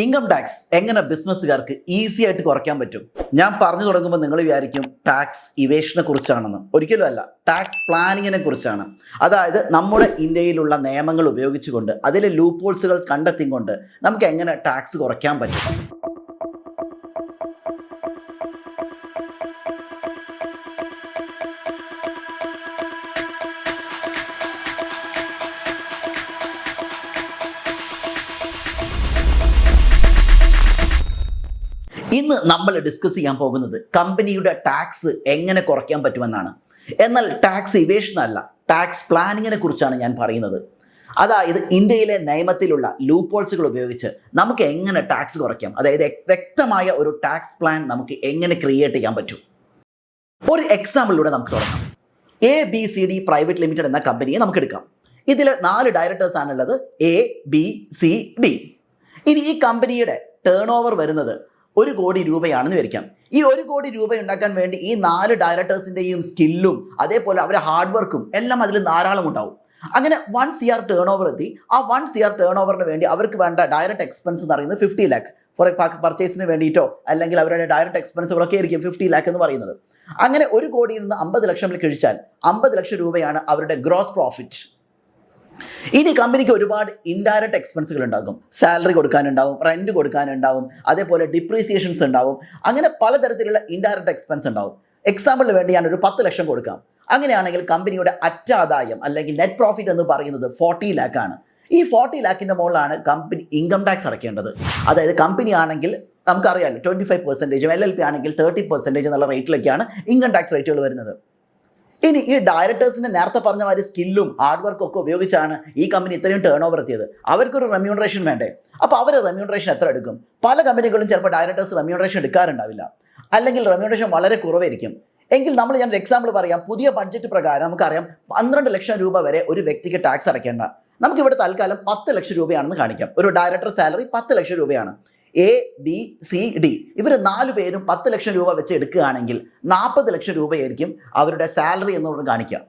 Income tax എങ്ങനെ ബിസിനസ്സുകാർക്ക് easy ആയിട്ട് കുറയ്ക്കാൻ പറ്റും? ഞാൻ പറഞ്ഞു തുടങ്ങുമ്പോൾ നിങ്ങൾ വിചാരിക്കും ടാക്സ് ഇവേഷനെ കുറിച്ചാണെന്ന്. ഒരിക്കലും അല്ല. ടാക്സ് പ്ലാനിങ്ങിനെ കുറിച്ചാണ്. അതായത് നമ്മുടെ ഇന്ത്യയിലുള്ള നിയമങ്ങൾ ഉപയോഗിച്ചുകൊണ്ട് അതിലെ ലൂപ്പോൾസുകൾ കണ്ടെത്തിക്കൊണ്ട് നമുക്ക് എങ്ങനെ ടാക്സ് കുറയ്ക്കാൻ പറ്റും? ഇന്ന് നമ്മൾ ഡിസ്കസ് ചെയ്യാൻ പോകുന്നത് കമ്പനിയുടെ ടാക്സ് എങ്ങനെ കുറയ്ക്കാൻ പറ്റുമെന്നാണ്. എന്നാൽ ടാക്സ് ഇവേഷൻ അല്ല ടാക്സ് പ്ലാനിങ്ങിനെ കുറിച്ചാണ് ഞാൻ പറയുന്നത്. അതായത് ഇന്ത്യയിലെ നിയമത്തിലുള്ള ലൂപ്പോൾസുകൾ ഉപയോഗിച്ച് നമുക്ക് എങ്ങനെ ടാക്സ് കുറയ്ക്കാം അതായത് വ്യക്തമായ ഒരു ടാക്സ് പ്ലാൻ നമുക്ക് എങ്ങനെ ക്രിയേറ്റ് ചെയ്യാൻ പറ്റും. ഒരു എക്സാമ്പിളിലൂടെ നമുക്ക് തുടങ്ങാം. A B C D private limited എന്ന കമ്പനിയെ നമുക്ക് എടുക്കാം. ഇതിൽ നാല് ഡയറക്ടേഴ്സ് ആണുള്ളത് എ ബി സി ഡി ഇനി ഈ കമ്പനിയുടെ ടേൺ ഓവർ വരുന്നത് ഒരു കോടി രൂപയാണെന്ന് വിചാരിക്കാം ഈ ഒരു കോടി രൂപ ഉണ്ടാക്കാൻ വേണ്ടി ഈ നാല് ഡയറക്ടേഴ്സിന്റെയും സ്കില്ലും അതേപോലെ അവരുടെ ഹാർഡ് വർക്കും എല്ലാം അതിൽ ധാരാളം ഉണ്ടാവും. അങ്ങനെ one C R turnover എത്തി. ആ വൺ സി ആർ ടേൺ ഓവറിന് വേണ്ടി അവർക്ക് വേണ്ട ഡയറക്ട് എക്സ്പെൻസ് എന്ന് പറയുന്നത് ഫിഫ്റ്റി ലാക്ക് ഫോർ പർച്ചേസിന് വേണ്ടിയിട്ടോ അല്ലെങ്കിൽ അവരുടെ ഡയറക്ട് എക്സ്പെൻസുകളൊക്കെ ആയിരിക്കും ഫിഫ്റ്റി ലാക്ക് എന്ന് പറയുന്നത്. അങ്ങനെ ഒരു കോടിയിൽ നിന്ന് അമ്പത് ലക്ഷം കഴിച്ചാൽ അമ്പത് ലക്ഷം രൂപയാണ് അവരുടെ ഗ്രോസ് പ്രോഫിറ്റ് ഇനി കമ്പനിക്ക് ഒരുപാട് ഇൻഡയറക്റ്റ് എക്സ്പെൻസുകൾ ഉണ്ടാകും. സാലറി കൊടുക്കാനുണ്ടാവും റെന്റ് കൊടുക്കാനുണ്ടാവും അതേപോലെ ഡിപ്രീസിയേഷൻസ് ഉണ്ടാവും. അങ്ങനെ പലതരത്തിലുള്ള ഇൻഡയറക്റ്റ് എക്സ്പെൻസ് ഉണ്ടാവും. എക്സാമ്പിളിന് വേണ്ടി ഞാൻ ഒരു പത്ത് ലക്ഷം കൊടുക്കാം. അങ്ങനെയാണെങ്കിൽ കമ്പനിയുടെ അറ്റാദായം അല്ലെങ്കിൽ നെറ്റ് പ്രോഫിറ്റ് എന്ന് പറയുന്നത് ഫോർട്ടി ലാക്ക് ആണ്. ഈ ഫോർട്ടി ലാക്കിന്റെ മുകളിലാണ് കമ്പനി ഇൻകം ടാക്സ് അടയ്ക്കേണ്ടത്. അതായത് കമ്പനി ആണെങ്കിൽ നമുക്കറിയാമല്ലോ ട്വന്റി ഫൈവ് പെർസെന്റേജും എൽ എൽ പി ആണെങ്കിൽ തേർട്ടി പെർസെന്റേജ് എന്നുള്ള റേറ്റിലൊക്കെയാണ് ഇൻകം ടാക്സ് റേറ്റുകൾ വരുന്നത്. ഇനി ഈ ഡയറക്ടേഴ്സിന്റെ നേരത്തെ പറഞ്ഞ മാതിരി സ്കില്ലും ഹാർഡ് വർക്കും ഒക്കെ ഉപയോഗിച്ചാണ് ഈ കമ്പനി ഇത്രയും ടേൺ ഓവർ എത്തിയത്. അവർക്കൊരു റെമ്യൂണറേഷൻ വേണ്ടേ? അപ്പോൾ അവർ റെമ്യൂണറേഷൻ എത്ര എടുക്കും? പല കമ്പനികളും ചിലപ്പോൾ ഡയറക്ടേഴ്സ് റെമ്യൂണറേഷൻ എടുക്കാറുണ്ടാവില്ല. അല്ലെങ്കിൽ റെമ്യൂണറേഷൻ വളരെ കുറവായിരിക്കും. എങ്കിൽ നമ്മൾ ഞാൻ ഒരു എക്സാമ്പിൾ പറയാം. പുതിയ ബഡ്ജറ്റ് പ്രകാരം നമുക്കറിയാം പന്ത്രണ്ട് ലക്ഷം രൂപ വരെ ഒരു വ്യക്തിക്ക് ടാക്സ് അടയ്ക്കേണ്ട. നമുക്ക് ഇവിടെ തൽക്കാലം പത്ത് ലക്ഷം രൂപയാണെന്ന് കാണിക്കാം. ഒരു ഡയറക്ടർ സാലറി പത്ത് ലക്ഷം രൂപയാണ്. എ ബി സി ഡി ഇവർ നാല് പേരും പത്ത് ലക്ഷം രൂപ വെച്ച് എടുക്കുകയാണെങ്കിൽ നാൽപ്പത് ലക്ഷം രൂപയായിരിക്കും അവരുടെ സാലറി എന്ന് പറഞ്ഞ് കാണിക്കുക.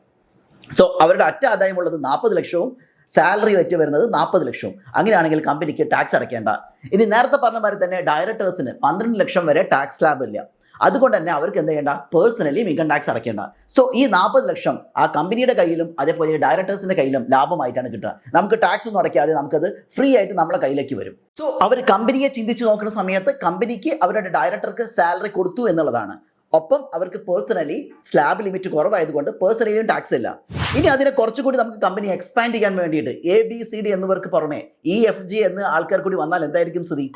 സോ അവരുടെ അറ്റ ആദായമുള്ളത് നാൽപ്പത് ലക്ഷവും സാലറി വെച്ച് വരുന്നത് നാൽപ്പത് ലക്ഷവും. അങ്ങനെയാണെങ്കിൽ കമ്പനിക്ക് ടാക്സ് അടയ്ക്കേണ്ട. ഇനി നേരത്തെ പറഞ്ഞ മാതിരി തന്നെ ഡയറക്ടേഴ്സിന് പന്ത്രണ്ട് ലക്ഷം വരെ ടാക്സ് ലാബ് ഇല്ല. അതുകൊണ്ട് തന്നെ അവർക്ക് എന്ത് ചെയ്യേണ്ട? പേഴ്സണലി ഇൻകം ടാക്സ് അടയ്ക്കേണ്ട. സോ ഈ നാൽപ്പത് ലക്ഷം ആ കമ്പനിയുടെ കയ്യിലും അതേപോലെ ഡയറക്ടേഴ്സിന്റെ കയ്യിലും ലാഭമായിട്ടാണ് കിട്ടുക. നമുക്ക് ടാക്സ് ഒന്നും അടയ്ക്കാതെ നമുക്കത് ഫ്രീ ആയിട്ട് നമ്മുടെ കയ്യിലേക്ക് വരും. സോ അവർ കമ്പനിയെ ചിന്തിച്ച് നോക്കുന്ന സമയത്ത് കമ്പനിക്ക് അവരുടെ ഡയറക്ടർക്ക് സാലറി കൊടുത്തു എന്നുള്ളതാണ്. ഒപ്പം അവർക്ക് പേഴ്സണലി സ്ലാബ് ലിമിറ്റ് കുറവായതുകൊണ്ട് പേഴ്സണലിയും ടാക്സ് ഇല്ല. ഇനി അതിനെ കുറച്ചുകൂടി നമുക്ക് കമ്പനി എക്സ്പാൻഡ് ചെയ്യാൻ വേണ്ടിയിട്ട് എ ബി സി ഡി എന്നിവർക്ക് പുറമെ ഇ എഫ് ജി എന്ന ആൾക്കാർ കൂടി വന്നാൽ എന്തായിരിക്കും സ്ഥിതി?